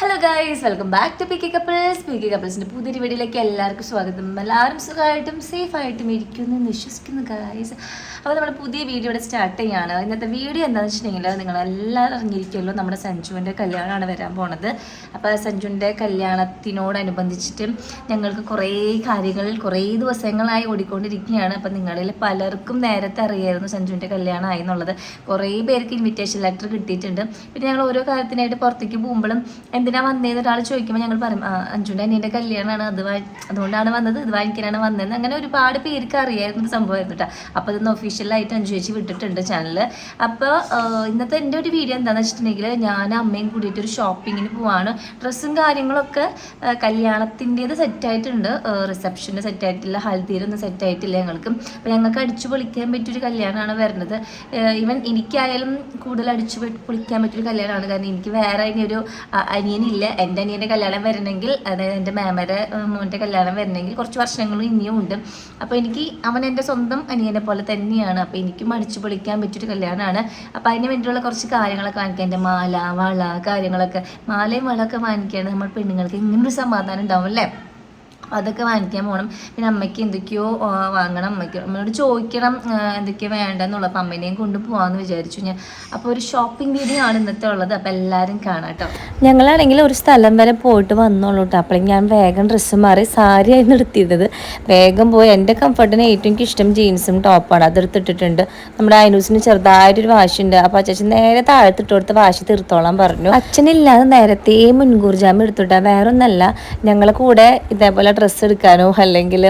Hello guys welcome back to P K couples P K കപ്പിൾസിന്റെ പുതിയൊരു വീഡിയോയിലേക്ക് എല്ലാവർക്കും സ്വാഗതം. എല്ലാവരും സുഖമായിട്ടും സേഫ് ആയിട്ടും ഇരിക്കുന്നു എന്ന് വിശ്വസിക്കുന്നു ഗൈസ് അപ്പോൾ നമ്മുടെ പുതിയ വീഡിയോ ഇവിടെ സ്റ്റാർട്ട് ചെയ്യാണ്. ഇന്നത്തെ വീഡിയോ എന്താണെന്ന് വെച്ചിട്ടുണ്ടെങ്കിൽ നിങ്ങളെല്ലാവരും അറിഞ്ഞിരിക്കുമല്ലോ നമ്മുടെ സഞ്ജുവിന്റെ കല്യാണമാണ് വരാൻ പോണത്. അപ്പോൾ സഞ്ജുവിന്റെ കല്യാണത്തിനോടനുബന്ധിച്ചിട്ട് ഞങ്ങൾക്ക് കുറേ കാര്യങ്ങൾ കുറേ ദിവസങ്ങളായി ഓടിക്കൊണ്ടിരിക്കുകയാണ്. അപ്പോൾ നിങ്ങളിൽ പലർക്കും നേരത്തെ അറിയായിരുന്നു സഞ്ജുവിന്റെ കല്യാണമായി എന്നുള്ളത്. കുറേ പേർക്ക് ഇൻവിറ്റേഷൻ ലെറ്റർ കിട്ടിയിട്ടുണ്ട്. പിന്നെ ഞങ്ങൾ ഓരോ കാര്യത്തിനായിട്ട് പുറത്തേക്ക് പോകുമ്പോഴും എന്തിനാ വന്നേന്ന് ഒരാൾ ചോദിക്കുമ്പോൾ ഞങ്ങൾ പറയും "ആ, അഞ്ജുന്റെ അനിയന്റെ കല്യാണമാണ് അത് അതുകൊണ്ടാണ് വന്നത്. ഇത് വാങ്ങിക്കാനാണ് വന്നതെന്ന് അങ്ങനെ ഒരുപാട് പേർക്ക് അറിയാവുന്ന ഒരു സംഭവമായിരുന്നു കേട്ടോ അപ്പോൾ ഇതൊന്ന് ഒഫീഷ്യലായിട്ട് അഞ്ചു ചേച്ചി വിട്ടിട്ടുണ്ട് ചാനൽ അപ്പോൾ ഇന്നത്തെ എന്റെ ഒരു വീഡിയോ എന്താണെന്ന് വെച്ചിട്ടുണ്ടെങ്കിൽ ഞാൻ അമ്മയും കൂടിയിട്ട് ഒരു ഷോപ്പിങ്ങിന് പോവാണ്. ഡ്രസ്സും കാര്യങ്ങളൊക്കെ കല്യാണത്തിന്റെത് സെറ്റായിട്ടുണ്ട് റിസപ്ഷന് സെറ്റായിട്ടില്ല ഹൽദിയിലൊന്നും സെറ്റായിട്ടില്ല ഞങ്ങൾക്ക്. അപ്പോൾ ഞങ്ങൾക്ക് അടിച്ചു പൊളിക്കാൻ പറ്റിയൊരു കല്യാണമാണ് വരുന്നത്. ഈവൻ എനിക്കായാലും കൂടുതൽ അടിച്ചു പൊളിക്കാൻ പറ്റിയൊരു കല്യാണമാണ് കാരണം എനിക്ക് വേറെ ഇനി ഒരു അനിയനില്ല. എന്റെ അനിയന്റെ കല്യാണം വരണമെങ്കിൽ അതായത് എന്റെ മാമയുടെ മോന്റെ കല്യാണം വരണമെങ്കിൽ കുറച്ച് വർഷങ്ങൾ ഇനിയും ഉണ്ട്. അപ്പോൾ എനിക്ക് അവൻ എന്റെ സ്വന്തം അനിയനെ പോലെ തന്നെയാണ്. അപ്പോൾ എനിക്കും അടിച്ചു പൊളിക്കാൻ പറ്റിയൊരു കല്യാണമാണ്. അപ്പോൾ അതിന് വേണ്ടിയുള്ള കുറച്ച് കാര്യങ്ങളൊക്കെ വാങ്ങിക്കാം. എന്റെ മാല വള കാര്യങ്ങളൊക്കെ. മാലയും വളമൊക്കെ വാങ്ങിക്കുകയാണ് നമ്മൾ പെണ്ണുങ്ങൾക്ക്. ഇങ്ങനൊരു സമാധാനം ഉണ്ടാവും അല്ലേ? അതൊക്കെ വാങ്ങിക്കാൻ പോകണം പിന്നെ അമ്മയ്ക്ക് എന്തൊക്കെയോ വാങ്ങണം. അമ്മയ്ക്ക് അമ്മയോട് ചോദിക്കണം എന്തൊക്കെയോ വേണ്ടെന്നുള്ളത്. അപ്പം അമ്മേനെയും കൊണ്ട് പോകാമെന്ന് വിചാരിച്ചു ഞാൻ. അപ്പോൾ ഒരു ഷോപ്പിംഗ് വീഡിയോ ആണ് ഇന്നത്തെ ഉള്ളത്. അപ്പോൾ എല്ലാവരും കാണാം കേട്ടോ. ഞങ്ങളാണെങ്കിൽ ഒരു സ്ഥലം വരെ പോയിട്ട് വന്നോളൂ കേട്ടോ അപ്പോഴും ഞാൻ വേഗം ഡ്രസ്സ് മാറി സാരി ആയിരുന്നു എടുത്തിരുന്നത്. വേഗം പോയി. എന്റെ കംഫർട്ടിന് ഏറ്റവും എനിക്ക് ഇഷ്ടം ജീൻസും ടോപ്പാണ് അതെടുത്തിട്ടിട്ടുണ്ട് നമ്മുടെ അയനൂസിന് ചെറുതായിട്ടൊരു വാശിയുണ്ട്. അപ്പോൾ അച്ഛൻ നേരെ താഴത്തിട്ട് കൊടുത്ത് വാശി തീർത്തോളാൻ പറഞ്ഞു. അച്ഛനില്ലാതെ നേരത്തെ മുൻകൂർ ജാമ്യം എടുത്തുട്ടാ വേറൊന്നല്ല. ഞങ്ങളെ കൂടെ ഇതേപോലെ ഡ്രസ്സ് എടുക്കാനോ അല്ലെങ്കിൽ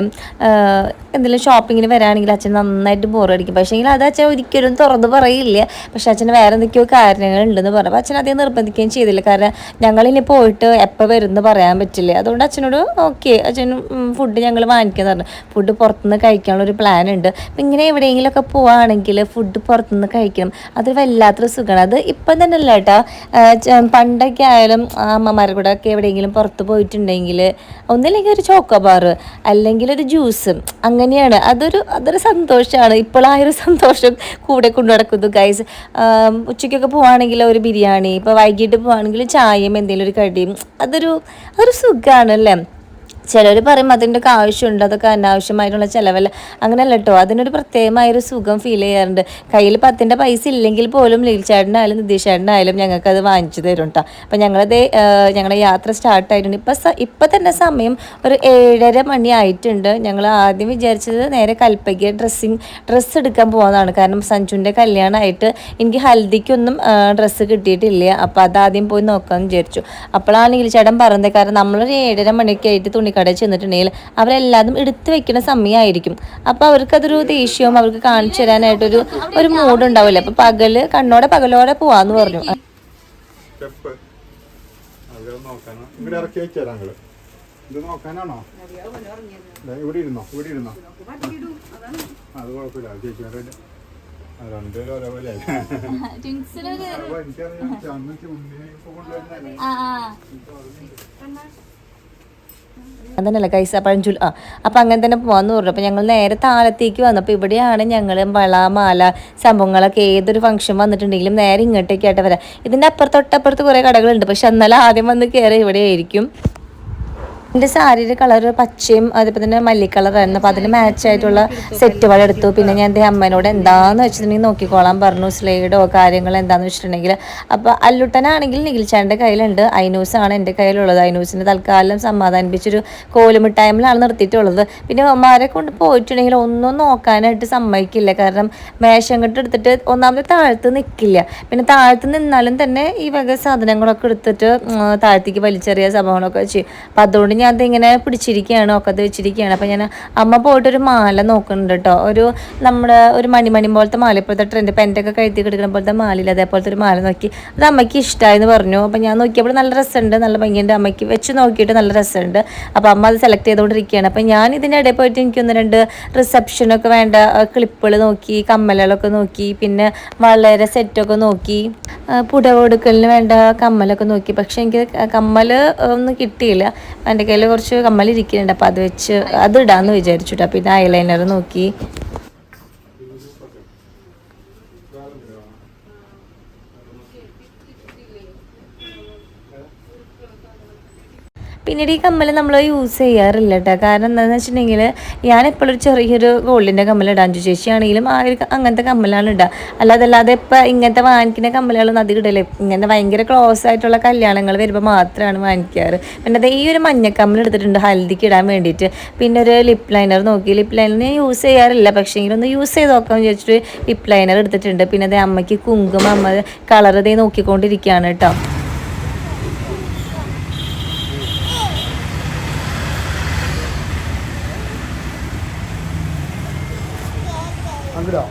എന്തെങ്കിലും ഷോപ്പിങ്ങിന് വരാണെങ്കിൽ അച്ഛൻ നന്നായിട്ട് ബോറടിക്കും പക്ഷേ അത് അച്ഛൻ ഒരിക്കലും തുറന്ന് പറയില്ല. പക്ഷെ അച്ഛന് വേറെ എന്തൊക്കെയോ കാരണങ്ങൾ ഉണ്ടെന്ന് പറഞ്ഞു അപ്പോൾ അച്ഛൻ അധികം നിർബന്ധിക്കുകയും ചെയ്തില്ല. കാരണം ഞങ്ങളിനി പോയിട്ട് എപ്പോൾ വരുമെന്ന് പറയാൻ പറ്റില്ല. അതുകൊണ്ട് അച്ഛനോട് ഓക്കെ അച്ഛൻ ഫുഡ് ഞങ്ങൾ വാങ്ങിക്കാൻ പറഞ്ഞു. ഫുഡ് പുറത്തുനിന്ന് കഴിക്കാനുള്ള ഒരു പ്ലാൻ ഉണ്ട്. അപ്പം ഇങ്ങനെ എവിടെയെങ്കിലുമൊക്കെ പോവുകയാണെങ്കിൽ ഫുഡ് പുറത്തുനിന്ന് കഴിക്കണം. അത് വല്ലാത്തൊരു സുഖമാണ്. അത് ഇപ്പം തന്നെ അല്ല കേട്ടോ. പണ്ടൊക്കെ ആയാലും അമ്മമാരുടെ കൂടെ ഒക്കെ എവിടെയെങ്കിലും പുറത്ത് പോയിട്ടുണ്ടെങ്കിൽ ഒന്നില്ലെങ്കിൽ ഒരു ചോക്കോബാർ അല്ലെങ്കിൽ ഒരു ജ്യൂസ്. അങ്ങനെയാണ്. അതൊരു അതൊരു സന്തോഷമാണ് ഇപ്പോഴായൊരു സന്തോഷം കൂടെ കൊണ്ടു നടക്കുന്നു ഗൈസ് ഉച്ചയ്ക്കൊക്കെ പോവുകയാണെങ്കിൽ ഒരു ബിരിയാണി ഇപ്പോൾ വൈകിട്ട് പോവുകയാണെങ്കിൽ ചായയും എന്തെങ്കിലും ഒരു കടിയും. അതൊരു അതൊരു സുഖമാണ് അല്ലേ? ചിലർ പറയും അതിന്റെ ഒക്കെ ആവശ്യമുണ്ട് അതൊക്കെ അനാവശ്യമായിട്ടുള്ള ചിലവല്ല. അങ്ങനെയല്ല കേട്ടോ അതിനൊരു പ്രത്യേകമായൊരു സുഖം ഫീൽ ചെയ്യാറുണ്ട്. കയ്യിൽ പത്തിന്റെ പൈസ ഇല്ലെങ്കിൽ പോലും ലീൽ നിതീഷേട്ടനായാലും നിതീഷ് ചേട്ടനായാലും ഞങ്ങൾക്ക് അത് വാങ്ങിച്ചു തരും കേട്ടോ അപ്പം ഞങ്ങളത് ഞങ്ങളുടെ യാത്ര സ്റ്റാർട്ട് ആയിട്ടുണ്ട്. ഇപ്പം ഇപ്പം തന്നെ സമയം ഒരു ഏഴര മണി ആയിട്ടുണ്ട്. ഞങ്ങൾ ആദ്യം വിചാരിച്ചത് നേരെ കൽപ്പയ്ക്ക് ഡ്രസ്സിങ് ഡ്രസ്സ് എടുക്കാൻ പോകുന്നതാണ് കാരണം സഞ്ജുവിന്റെ കല്യാണമായിട്ട് എനിക്ക് ഹൽദിക്കൊന്നും ഡ്രസ്സ് കിട്ടിയിട്ടില്ല. അപ്പോൾ അതാദ്യം പോയി നോക്കാമെന്ന് വിചാരിച്ചു. അപ്പോഴാണ് ലീൽച്ചേട്ടൻ പറഞ്ഞത്. കാരണം നമ്മളൊരു ഏഴര മണിയൊക്കെ ആയിട്ട് തുണിക്കടയിൽ ചെന്നിട്ടുണ്ടെങ്കിൽ അവരെല്ലാതും എടുത്തു വെക്കുന്ന സമയമായിരിക്കും. അപ്പോൾ അവർക്കതൊരു ദേഷ്യവും അവർക്ക് കാണിച്ചു തരാനായിട്ടൊരു ഒരു മൂഡ് ഉണ്ടാവില്ല. അപ്പോൾ പകൽ കണ്ണോടെ പകലോടെ പോവാന്ന് പറഞ്ഞു. ആ. ഇത് നോക്കാനാണോ? ദേ ഇവിടെ ഇരുന്നോ ഇവിടെ ഇരുന്നോ. അത് കുഴപ്പമില്ല. അത് ചേച്ചി വേറെ രണ്ടുപേരും ഒരേപോലെ ആയി. അപ്പൊ എനിക്കറിയാം അന്ന് ഉണ്ണിനെ ഇപ്പൊ കൊണ്ടുവരുന്നതല്ലേ അല്ല കൈസ പഴഞ്ചുൽ ആ അപ്പം അങ്ങനെ തന്നെ പോകാമെന്ന് പറഞ്ഞു. അപ്പോൾ ഞങ്ങൾ നേരെ താഴത്തേക്ക് വന്നപ്പോൾ ഇവിടെയാണ് ഞങ്ങൾ വള മാല സംഭവങ്ങളൊക്കെ ഏതൊരു ഫംഗ്ഷൻ വന്നിട്ടുണ്ടെങ്കിലും നേരെ ഇങ്ങോട്ടേക്കായിട്ട് വരാം. ഇതിന്റെ അപ്പുറത്തൊട്ടപ്പുറത്ത് കുറേ കടകളുണ്ട്. പക്ഷെ എന്നാലും ആദ്യം വന്ന് കയറി ഇവിടെ ആയിരിക്കും. എന്റെ സാരിയുടെ കളർ പച്ചയും അതേപോലെ തന്നെ മല്ലി കളറായിരുന്നു അപ്പോൾ അതിന് മാച്ച് ആയിട്ടുള്ള സെറ്റുകൾ എടുത്തു. പിന്നെ ഞാൻ എന്റെ അമ്മേനോട് എന്താന്ന് വെച്ചിട്ടുണ്ടെങ്കിൽ നോക്കിക്കോളാം പറഞ്ഞു. സ്ലൈഡോ കാര്യങ്ങൾ എന്താന്ന് വെച്ചിട്ടുണ്ടെങ്കിൽ. അപ്പോൾ അല്ലുട്ടനാണെങ്കിൽ നിഖിൽച്ചാന്റെ കയ്യിലുണ്ട്. ഐനൂസ് ആണ് എന്റെ കയ്യിലുള്ളത്. ഐനൂസിന് തൽക്കാലം സമാധാനിപ്പിച്ചൊരു കോലുമിട്ടായ്മലാണ് നിർത്തിയിട്ടുള്ളത്. പിന്നെ അമ്മമാരെ കൊണ്ട് പോയിട്ടുണ്ടെങ്കിൽ ഒന്നും നോക്കാനായിട്ട് സമ്മതിക്കില്ല. കാരണം മേശം കെട്ട് എടുത്തിട്ട് ഒന്നാമത് താഴത്ത് നിൽക്കില്ല പിന്നെ താഴത്ത് നിന്നാലും തന്നെ ഈ വക സാധനങ്ങളൊക്കെ എടുത്തിട്ട് താഴത്തേക്ക് വലിച്ചെറിയ സംഭവങ്ങളൊക്കെ ചെയ്യും. അപ്പം അതുകൊണ്ട് ഞാൻ അതിങ്ങനെ പിടിച്ചിരിക്കുകയാണ് ഒക്കത്ത് വെച്ചിരിക്കുകയാണ്. അപ്പം ഞാൻ അമ്മ പോയിട്ടൊരു മാല നോക്കുന്നുണ്ട് കേട്ടോ ഒരു നമ്മുടെ ഒരു മണിമണി പോലത്തെ മാല ഇപ്പോഴത്തെ ട്രെൻഡ് പെന്റൊക്കെ കഴുത്തി കിടക്കുന്ന പോലത്തെ മാലയില്ല. അതേപോലത്തെ ഒരു മാല നോക്കി. അത് അമ്മയ്ക്ക് ഇഷ്ടമായെന്ന് പറഞ്ഞു. അപ്പം ഞാൻ നോക്കിയപ്പോൾ നല്ല രസമുണ്ട്. നല്ല ഭംഗിയുണ്ട്. അമ്മയ്ക്ക് വെച്ച് നോക്കിയിട്ട് നല്ല രസമുണ്ട്. അപ്പം അമ്മ അത് സെലക്ട് ചെയ്തുകൊണ്ടിരിക്കുകയാണ്. അപ്പം ഞാൻ ഇതിന്റെ ഇടയിൽ പോയിട്ട് എനിക്കൊന്ന് രണ്ട് റിസപ്ഷനൊക്കെ വേണ്ട ക്ലിപ്പുകൾ നോക്കി കമ്മലുകളൊക്കെ നോക്കി പിന്നെ വളരെ സെറ്റൊക്കെ നോക്കി പുടവെടുക്കലിന് വേണ്ട കമ്മലൊക്കെ നോക്കി. പക്ഷെ എനിക്ക് കമ്മൽ ഒന്നും കിട്ടിയില്ല. എന്റെ കയ്യിൽ കുറച്ച് കമ്മലിരിക്കുന്നുണ്ട്. അപ്പോൾ അത് വെച്ച് അത് ഇടാമെന്ന് വിചാരിച്ചിട്ടാ. പിന്നെ ഐലൈനർ നോക്കി. പിന്നീട് ഈ കമ്മൽ നമ്മൾ യൂസ് ചെയ്യാറില്ല കേട്ടോ കാരണം എന്താണെന്ന് വെച്ചിട്ടുണ്ടെങ്കിൽ ഞാൻ എപ്പോഴും ചെറിയൊരു ഗോൾഡിന്റെ കമ്മൽ ഇടാൻ ചേച്ചിയാണെങ്കിലും ആ ഒരു അങ്ങനത്തെ കമ്മലാണ് ഇടുക അല്ലാതെ അല്ലാതെ ഇപ്പം ഇങ്ങനത്തെ വാങ്ങിക്കുന്ന കമ്മലുകളൊന്നും അധികം ഇടല്ലേ ഇങ്ങനെ ഭയങ്കര ക്ലോസ് ആയിട്ടുള്ള കല്യാണങ്ങൾ വരുമ്പോൾ മാത്രമാണ് വാങ്ങിക്കാറ്. പിന്നെ ദേ ഈ ഒരു മഞ്ഞക്കമ്മൽ എടുത്തിട്ടുണ്ട് ഹൽദിക്ക് ഇടാൻ വേണ്ടിയിട്ട്. പിന്നെ ഒരു ലിപ്പ് ലൈനർ നോക്കി. ലിപ്പ് ലൈനർ ഞാൻ യൂസ് ചെയ്യാറില്ല. പക്ഷേ ഒന്ന് യൂസ് ചെയ്ത് നോക്കാൻ വിചാരിച്ചിട്ട് ലിപ്പ് ലൈനർ എടുത്തിട്ടുണ്ട്. പിന്നെ ദേ അമ്മയ്ക്ക് കുങ്കുമ അമ്മ കളർ ദേ നോക്കിക്കൊണ്ടിരിക്കുകയാണ് കേട്ടോ അങ്ങടാ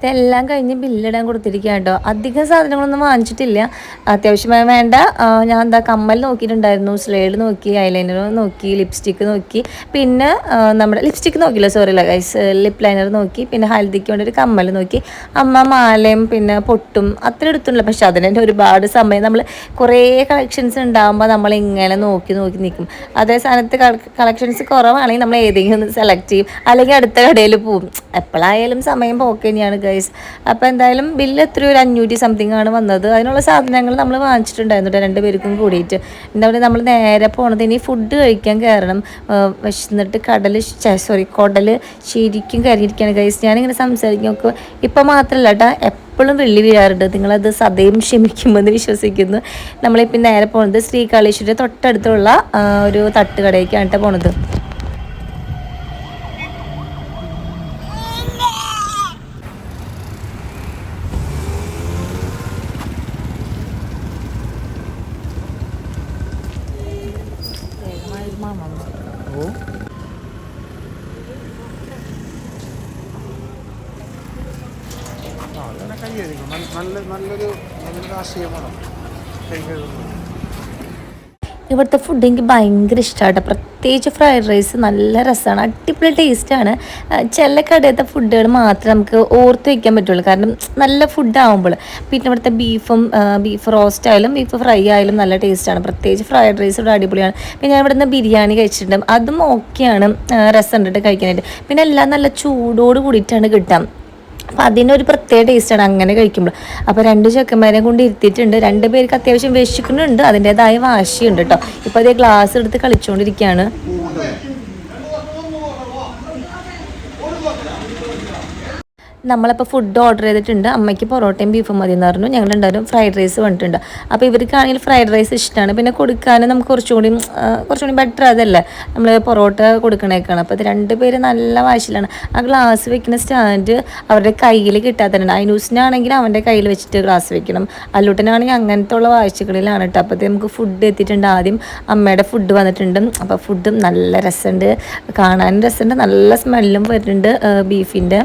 ഇതെല്ലാം കഴിഞ്ഞ് ബില്ലിടാൻ കൊടുത്തിരിക്കുക കേട്ടോ. അധികം സാധനങ്ങളൊന്നും വാങ്ങിച്ചിട്ടില്ല. അത്യാവശ്യമായി വേണ്ട. ഞാൻ എന്താ കമ്മൽ നോക്കിയിട്ടുണ്ടായിരുന്നു. സ്ലേഡ് നോക്കി ഐലൈനർ നോക്കി ലിപ്സ്റ്റിക്ക് നോക്കി. പിന്നെ നമ്മുടെ ലിപ്സ്റ്റിക്ക് നോക്കില്ല സോറി ഗൈസ് ലിപ് ലൈനർ നോക്കി പിന്നെ ഹൽദിക്ക് വേണ്ടി ഒരു കമ്മൽ നോക്കി. അമ്മ മാലയും പിന്നെ പൊട്ടും അത്ര എടുത്തുള്ള പക്ഷെ അതിന് ഒരുപാട് സമയം നമ്മൾ കുറേ കളക്ഷൻസ് ഉണ്ടാകുമ്പോൾ നമ്മൾ ഇങ്ങനെ നോക്കി നോക്കി നിൽക്കും അതേ സ്ഥാനത്ത് കളക്ഷൻസ് കുറവാണെങ്കിൽ നമ്മൾ ഏതെങ്കിലും ഒന്ന് സെലക്ട് ചെയ്യും. അല്ലെങ്കിൽ അടുത്ത കടയിൽ പോവും. എപ്പോഴായാലും സമയം പോക്ക് തന്നെയാണ് ഗൈസ് അപ്പോൾ എന്തായാലും ബില്ല് എത്രയോ? ഒരു അഞ്ഞൂറ്റി സംതിങ് ആണ് വന്നത്. അതിനുള്ള സാധനങ്ങൾ നമ്മൾ വാങ്ങിച്ചിട്ടുണ്ടായിരുന്നു കേട്ടോ രണ്ടുപേർക്കും കൂടിയിട്ട്. എന്താ പറയുക നമ്മൾ നേരെ പോണത് ഇനി ഫുഡ് കഴിക്കാൻ കയറണം വിശന്നിട്ട് കടൽ സോറി കുടൽ ശരിക്കും കരിയിരിക്കുകയാണ് ഗൈസ് ഞാനിങ്ങനെ സംസാരിക്കും നോക്കുക ഇപ്പം മാത്രമല്ല കേട്ടോ എപ്പോഴും വെള്ളി വീഴാറുണ്ട്. നിങ്ങളത് സദയം ക്ഷമിക്കുമെന്ന് വിശ്വസിക്കുന്നു. നമ്മളിപ്പം നേരെ പോണത് ശ്രീകാളേശ്വരി തൊട്ടടുത്തുള്ള ഒരു തട്ടുകടയ്ക്കാണ് കേട്ടോ പോണത്. ഓ. ആ അങ്ങനെ കൈ കഴുകും നല്ല നല്ല- നല്ലൊരു നല്ലൊരു ആശയമാണ്. കൈ കഴുകുന്നത് ഇവിടുത്തെ ഫുഡ് എനിക്ക് ഭയങ്കര ഇഷ്ടമാണ് പ്രത്യേകിച്ച് ഫ്രൈഡ് റൈസ് നല്ല രസമാണ് അടിപൊളി ടേസ്റ്റാണ് ചില കടയത്തെ ഫുഡുകൾ മാത്രമേ നമുക്ക് ഓർത്ത് വയ്ക്കാൻ പറ്റുള്ളൂ. കാരണം നല്ല ഫുഡ് ആകുമ്പോൾ പിന്നെ ഇവിടുത്തെ ബീഫും ബീഫ് റോസ്റ്റ് ആയാലും ബീഫ് ഫ്രൈ ആയാലും നല്ല ടേസ്റ്റാണ് പ്രത്യേകിച്ച് ഫ്രൈഡ് റൈസ് ഇവിടെ അടിപൊളിയാണ്. പിന്നെ ഞാൻ ഇവിടുന്ന് ബിരിയാണി കഴിച്ചിട്ടുണ്ട്. അതും ഓക്കെയാണ് രസം ഉണ്ടിട്ട് കഴിക്കാനായിട്ട്. പിന്നെ എല്ലാം നല്ല ചൂടോട് കൂടിയിട്ടാണ് കിട്ടാം അപ്പം അതിനൊരു പ്രത്യേക ടേസ്റ്റാണ് അങ്ങനെ കഴിക്കുമ്പോൾ അപ്പോൾ രണ്ട് ചെക്കന്മാരെ കൊണ്ട് ഇരുത്തിയിട്ടുണ്ട്. രണ്ട് പേർക്ക് അത്യാവശ്യം വിശക്കുന്നുണ്ട്. അതിന്റെതായ വാശിയുണ്ട് കേട്ടോ ഇപ്പോൾ അതേ ഗ്ലാസ് എടുത്ത് കളിച്ചുകൊണ്ടിരിക്കുകയാണ് നമ്മളപ്പോൾ ഫുഡ് ഓർഡർ ചെയ്തിട്ടുണ്ട്. അമ്മയ്ക്ക് പൊറോട്ടയും ബീഫും മതി എന്ന് പറഞ്ഞു. ഞങ്ങൾ എന്തായാലും ഫ്രൈഡ് റൈസ് വന്നിട്ടുണ്ട്. അപ്പോൾ ഇവർക്കാണെങ്കിൽ ഫ്രൈഡ് റൈസ് ഇഷ്ടമാണ് പിന്നെ കൊടുക്കാനും നമുക്ക് കുറച്ചുകൂടി കുറച്ചുകൂടി ബെറ്റർ അതല്ലേ? നമ്മൾ പൊറോട്ട കൊടുക്കണേക്കാണ് അപ്പോൾ ഇത് രണ്ട് പേര് നല്ല വാശിയിലാണ്. ആ ഗ്ലാസ് വെക്കുന്ന സ്റ്റാൻഡ് അവരുടെ കയ്യിൽ കിട്ടാത്തതുണ്ട് അനൂസിനാണെങ്കിൽ അവന്റെ കയ്യിൽ വെച്ചിട്ട് ഗ്ലാസ് വെക്കണം. അല്ലൂട്ടനാണെങ്കിൽ അങ്ങനത്തെ ഉള്ള വാശികളിലാണ് കേട്ടോ. അപ്പോൾ നമുക്ക് ഫുഡ് എത്തിയിട്ടുണ്ട്. ആദ്യം അമ്മയുടെ ഫുഡ് വന്നിട്ടുണ്ട്. അപ്പോൾ ഫുഡും നല്ല രസമുണ്ട്. കാണാനും രസമുണ്ട്. നല്ല സ്മെല്ലും വരുന്നുണ്ട് ബീഫിന്റെ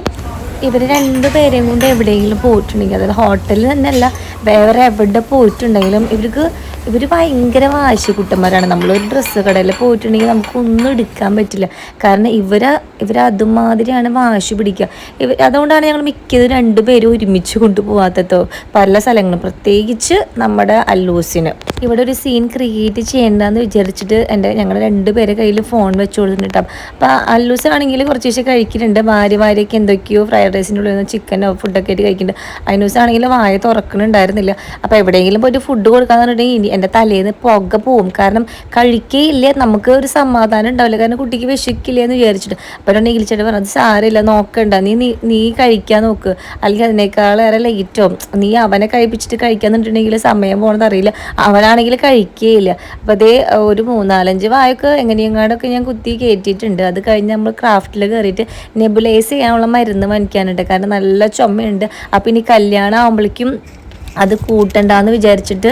ഇവർ രണ്ടുപേരെയും കൊണ്ട് എവിടെയെങ്കിലും പോയിട്ടുണ്ടെങ്കിൽ അതായത് ഹോട്ടലിൽ തന്നെയല്ല വേറെ എവിടെ പോയിട്ടുണ്ടെങ്കിലും ഇവർക്ക് ഇവർ ഭയങ്കര വാശി കുട്ടന്മാരാണ് നമ്മളൊരു ഡ്രസ്സ് കടയിൽ പോയിട്ടുണ്ടെങ്കിൽ നമുക്കൊന്നും എടുക്കാൻ പറ്റില്ല. കാരണം ഇവരെ ഇവർ അതുമാതിരിയാണ് വാശി പിടിക്കുക. ഇവർ അതുകൊണ്ടാണ് ഞങ്ങൾ മിക്കത് രണ്ടുപേരും ഒരുമിച്ച് കൊണ്ടുപോകാത്തതോ പല സ്ഥലങ്ങളും. പ്രത്യേകിച്ച് നമ്മുടെ അല്ലൂസിന്. ഇവിടെ ഒരു സീൻ ക്രിയേറ്റ് ചെയ്യേണ്ടെന്ന് വിചാരിച്ചിട്ട് എന്റെ രണ്ട് രണ്ടുപേരെ കയ്യിൽ ഫോൺ വെച്ച് കൊടുത്തിട്ടുണ്ട് അപ്പോൾ അല്ലൂസ് ആണെങ്കിൽ കുറച്ച് ദിവസം കഴിക്കുന്നുണ്ട്. ഭാര്യ ഭാര്യയ്ക്ക് എന്തൊക്കെയോ ഫ്രൈഡ് റൈസിന്റെ ഉള്ളിൽ നിന്ന് ചിക്കനോ ഫുഡൊക്കെ ആയിട്ട് കഴിക്കുന്നുണ്ട്. അനൂസ് ആണെങ്കിൽ വായ തുറക്കണുണ്ടായിരുന്നില്ല. അപ്പോൾ എവിടെയെങ്കിലും പോയിട്ട് ഫുഡ് കൊടുക്കാന്ന് പറഞ്ഞിട്ടുണ്ടെങ്കിൽ എന്റെ തലേന്ന് പുക പോവും. കാരണം കഴിക്കേയില്ല നമുക്ക് ഒരു സമാധാനം ഉണ്ടാവില്ല. കാരണം കുട്ടിക്ക് വിശക്കില്ല എന്ന് വിചാരിച്ചിട്ട്. അപ്പോൾ നീലിച്ചേട്ടൻ പറഞ്ഞത് സാരമില്ല നോക്കണ്ട. നീ നീ കഴിക്കാൻ നോക്ക്. അല്ലെങ്കിൽ അതിനേക്കാളേറെ ലൈറ്റോ നീ അവനെ കഴിപ്പിച്ചിട്ട് കഴിക്കാന്നുണ്ടെങ്കിൽ സമയം പോകണത് അറിയില്ല. അവനാണെങ്കിൽ കഴിക്കുകയില്ല അപ്പോൾ അതേ ഒരു മൂന്നാലഞ്ച് വായൊക്കെ എങ്ങനെയെങ്ങാടൊക്കെ ഞാൻ കുത്തി കയറ്റിയിട്ടുണ്ട് അത് കഴിഞ്ഞ് നമ്മൾ ക്രാഫ്റ്റിൽ കയറിയിട്ട് നെബുലൈസ് ചെയ്യാനുള്ള മരുന്ന് വാങ്ങിക്കാനുണ്ട്. കാരണം നല്ല ചുമയുണ്ട്. അപ്പം ഇനി കല്യാണം ആകുമ്പോഴേക്കും അത് കൂട്ടണ്ടെന്ന് വിചാരിച്ചിട്ട്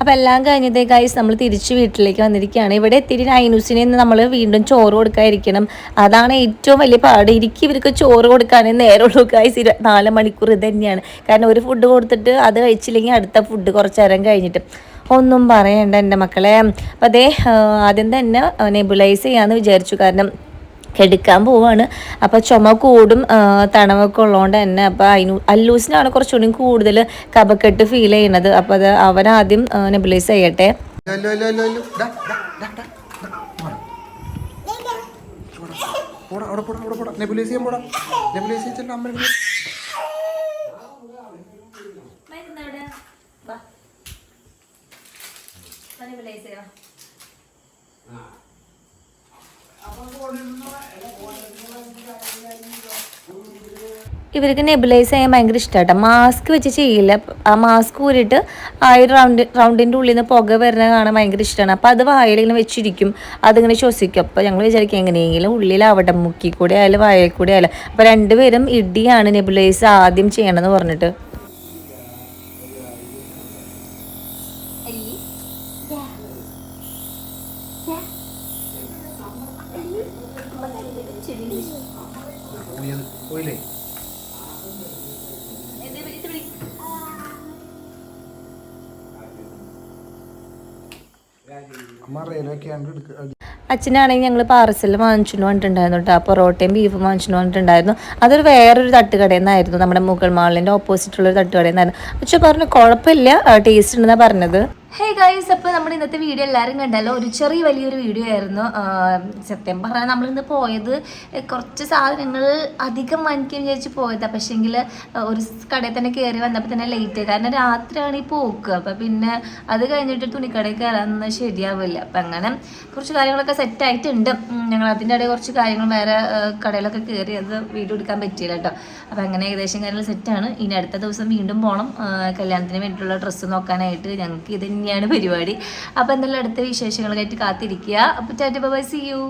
അപ്പം എല്ലാം കഴിഞ്ഞതേ ഗൈസ് നമ്മൾ തിരിച്ച് വീട്ടിലേക്ക് വന്നിരിക്കുകയാണ്. ഇവിടെ എത്തിയിട്ട് നൈനൂസിനെ നമ്മൾ വീണ്ടും ചോറ് കൊടുക്കാതിരിക്കണം. അതാണ് ഏറ്റവും വലിയ പാട്. ഇരിക്കും ഇവർക്ക് ചോറ് കൊടുക്കാനേ നേരമുള്ളൂ ഗൈസ് നാല് മണിക്കൂർ ഇത് തന്നെയാണ്. കാരണം ഒരു ഫുഡ് കൊടുത്തിട്ട് അത് കഴിച്ചില്ലെങ്കിൽ അടുത്ത ഫുഡ് കുറച്ച് നേരം കഴിഞ്ഞിട്ട്. ഒന്നും പറയണ്ട എന്റെ മക്കളെ. അപ്പം അതേ ആദ്യം തന്നെ നെബുലൈസ് ചെയ്യാമെന്ന് വിചാരിച്ചു. കാരണം കെടുക്കാൻ പോവാണ്. അപ്പോൾ ചുമ കൂടും തണവൊക്കെ ഉള്ളതുകൊണ്ട് തന്നെ. അപ്പോൾ അതിന് അല്ലൂസിനാണ് കുറച്ചുകൂടി കൂടുതൽ കപക്കെട്ട് ഫീൽ ചെയ്യണത്. അപ്പോൾ അത് അവൻ ആദ്യം നെബിലൈസ് ചെയ്യട്ടെ. നെബുലൈസ് അല്ലോ അല്ലോ അല്ലോ ഡാ ഡാ ഡാ ഡാ ഡാ മാറ്. പോടാ അവിടെ പോടാ അവിടെ പോടാ നെബുലൈസ് ചെയ്യാൻ പോടാ നെബുലൈസ് ചെയ്തിട്ട് അമ്മ ഇവർക്ക് നെബിലൈസ് ചെയ്യാൻ ഭയങ്കര ഇഷ്ടമാട്ടോ മാസ്ക് വെച്ച് ചെയ്യില്ല. ആ മാസ്ക് ഊരിട്ട് ആ ഒരു റൗണ്ട് റൗണ്ടിന്റെ ഉള്ളിൽ നിന്ന് പുക വരുന്നത് കാണാൻ ഭയങ്കര ഇഷ്ടമാണ് അപ്പോൾ അത് വായലിങ്ങനെ വെച്ചിരിക്കും. അതിങ്ങനെ ശ്വസിക്കും. അപ്പോൾ ഞങ്ങൾ വിചാരിക്കും എങ്ങനെയെങ്കിലും ഉള്ളിലാവട്ടെ. മുക്കി കൂടെ ആയാലും വായയിൽ കൂടെ ആയാലും. അപ്പോൾ രണ്ടുപേരും ഇടിയാണ് നെബിലൈസ് ആദ്യം ചെയ്യണമെന്ന് പറഞ്ഞിട്ട്. പോയില്ലേ? അച്ഛനാണെങ്കിൽ ഞങ്ങൾ പാർസൽ വാങ്ങിച്ചിട്ട് വന്നിട്ടുണ്ടായിരുന്നു കേട്ടോ പൊറോട്ടയും ബീഫും വാങ്ങിച്ചിട്ട് വന്നിട്ടുണ്ടായിരുന്നു. അതൊരു വേറൊരു തട്ടുകടയിൽ നമ്മുടെ മുഗൾ മാളിന്റെ ഓപ്പോസിറ്റുള്ള ഒരു തട്ടുകടയിൽ നിന്നായിരുന്നു പറഞ്ഞു കുഴപ്പമില്ല. ടേസ്റ്റ് ഉണ്ടെന്നാണ് പറഞ്ഞത്. ഹേ ഗൈസ് അപ്പോൾ നമ്മുടെ ഇന്നത്തെ വീഡിയോ എല്ലാവരും കണ്ടല്ലോ? ഒരു ചെറിയ വലിയൊരു വീഡിയോ ആയിരുന്നു. സത്യം പറഞ്ഞാൽ നമ്മളിന്ന് പോയത് കുറച്ച് സാധനങ്ങൾ അധികം വാങ്ങിക്കാൻ വിചാരിച്ച് പോയതാണ് പക്ഷേങ്കിൽ ഒരു കടയിൽ തന്നെ കയറി വന്നപ്പോൾ തന്നെ ലേറ്റ് കാരണം രാത്രിയാണ് ഈ പോക്ക്. അപ്പോൾ പിന്നെ അത് കഴിഞ്ഞിട്ട് തുണിക്കടയിൽ കയറാൻ ശരിയാവില്ല. അപ്പം അങ്ങനെ കുറച്ച് കാര്യങ്ങളൊക്കെ സെറ്റായിട്ടുണ്ട് ഞങ്ങൾ അതിന്റെ ഇടയിൽ കുറച്ച് കാര്യങ്ങൾ വേറെ കടയിലൊക്കെ കയറി അത് വീഡിയോ എടുക്കാൻ പറ്റിയില്ല കേട്ടോ. അപ്പം അങ്ങനെ ഏകദേശം കാര്യങ്ങൾ സെറ്റാണ് ഇനി അടുത്ത ദിവസം വീണ്ടും പോകണം കല്യാണത്തിന് വേണ്ടിയിട്ടുള്ള ഡ്രസ്സ് നോക്കാനായിട്ട് ഞങ്ങൾക്ക് ഇത് തന്നെയാണ് പരിപാടി. അപ്പോൾ എന്തായാലും അടുത്ത വിശേഷങ്ങളൊക്കെ ആയിട്ട് കാത്തിരിക്കുക. അപ്പോൾ ടാറ്റ ബൈ സി യു